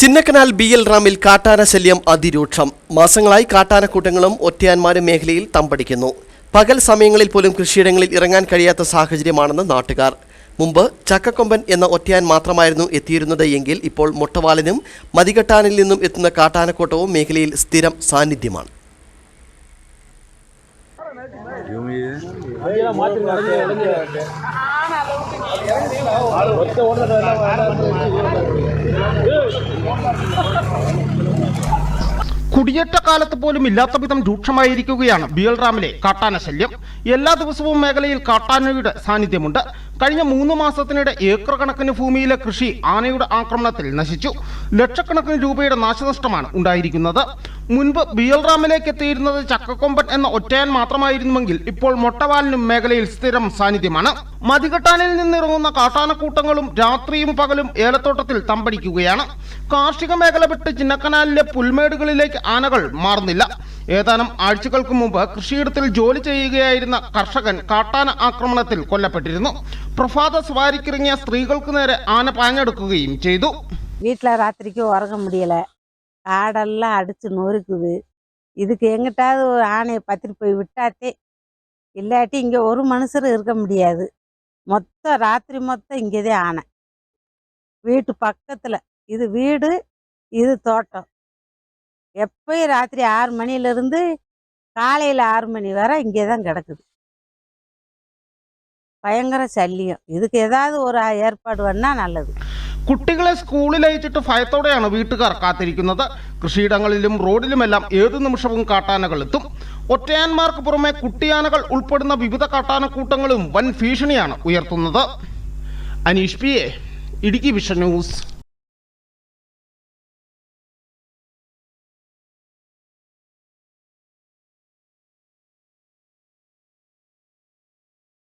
Chinnakanal B L റാമിൽ കാട്ടാന ശല്യം അതിരൂക്ഷം മാസങ്ങളായി കാട്ടാനക്കൂട്ടങ്ങളും ഒറ്റയാന്മാരും മേഖലയിൽ തമ്പടിക്കുന്നു പകൽ സമയങ്ങളിൽ പോലും കൃഷിയിടങ്ങളിൽ ഇറങ്ങാൻ കഴിയാത്ത സാഹചര്യമാണെന്ന് നാട്ടുകാർ മുമ്പ് ചക്കക്കൊമ്പൻ എന്ന ഒറ്റയാൻ മാത്രമായിരുന്നു എത്തിയിരുന്നത് എങ്കിൽ ഇപ്പോൾ മുട്ടവാലിനും മതികെട്ടാനിൽ നിന്നും എത്തുന്ന കാട്ടാനക്കൂട്ടവും മേഖലയിൽ സ്ഥിരം സാന്നിധ്യമാണ് കുടിയേറ്റ കാലത്ത് പോലും ഇല്ലാത്ത വിധം രൂക്ഷമായിരിക്കുകയാണ് ബിയൽ റാമിലെ കാട്ടാന ശല്യം. എല്ലാ ദിവസവും മേഖലയിൽ കാട്ടാനയുടെ സാന്നിധ്യമുണ്ട്. കഴിഞ്ഞ മൂന്ന് മാസത്തിനിടെ ഏക്കർ കണക്കിന് ഭൂമിയിലെ കൃഷി ആനയുടെ ആക്രമണത്തിൽ നശിച്ചു. ലക്ഷക്കണക്കിന് രൂപയുടെ നാശനഷ്ടമാണ് ഉണ്ടായിരിക്കുന്നത്. മുൻപ് ബിയൽ റാമിലേക്ക് എത്തിയിരുന്നത് ചക്കക്കൊമ്പൻ എന്ന ഒറ്റയാൻ മാത്രമായിരുന്നുവെങ്കിൽ ഇപ്പോൾ മൊട്ടവാലിനും മേഖലയിൽ സ്ഥിരം സാന്നിധ്യമാണ്. മതികെട്ടാനിൽ നിന്നിറങ്ങുന്ന കാട്ടാനക്കൂട്ടങ്ങളും രാത്രിയും പകലും ഏലത്തോട്ടത്തിൽ തമ്പടിക്കുകയാണ്. കാർഷിക മേഖല വിട്ട് ചിന്നക്കനാലിലെ പുൽമേടുകളിലേക്ക് ആനകൾ മാറുന്നില്ല. ഏതാനും ആഴ്ചകൾക്ക് മുമ്പ് കൃഷിയിടത്തിൽ ജോലി ചെയ്യുകയായിരുന്ന കർഷകൻ കാട്ടാന ആക്രമണത്തിൽ കൊല്ലപ്പെട്ടിരുന്നു. പ്രഭാത സവാരിക്കിറങ്ങിയ സ്ത്രീകൾക്ക് നേരെ ആന പാഞ്ഞെടുക്കുകയും ചെയ്തു வீட்டில் ராத்திரிக்கு உறங்க முடியல காடெல்லாம் அடிச்சு நொறுக்குது இதுக்கு எங்கிட்டாவது ஒரு ஆணையை பத்திரி போய் விட்டாத்தே இல்லாட்டி இங்கே ஒரு மனுஷரும் இருக்க முடியாது மொத்தம் ராத்திரி மொத்தம் இங்கேதே ஆனை வீட்டு பக்கத்தில் இது வீடு இது தோட்டம் எப்பயும் ராத்திரி ஆறு மணிலேருந்து காலையில் ஆறு மணி வரை இங்கே தான் கிடக்குது பயங்கர சல்லியம் இதுக்கு ஏதாவது ஒரு ஏற்பாடு பண்ணால் நல்லது കുട്ടികളെ സ്കൂളിൽ അയച്ചിട്ട് ഭയത്തോടെയാണ് വീട്ടുകാർ കാത്തിരിക്കുന്നത് കൃഷിയിടങ്ങളിലും റോഡിലുമെല്ലാം ഏതു നിമിഷവും കാട്ടാനകൾ എത്തും ഒറ്റയാന്മാർക്ക് പുറമെ കുട്ടിയാനകൾ ഉൾപ്പെടുന്ന വിവിധ കാട്ടാനക്കൂട്ടങ്ങളും വൻ ഭീഷണിയാണ് ഉയർത്തുന്നത് Aneesh P A Idukki vision news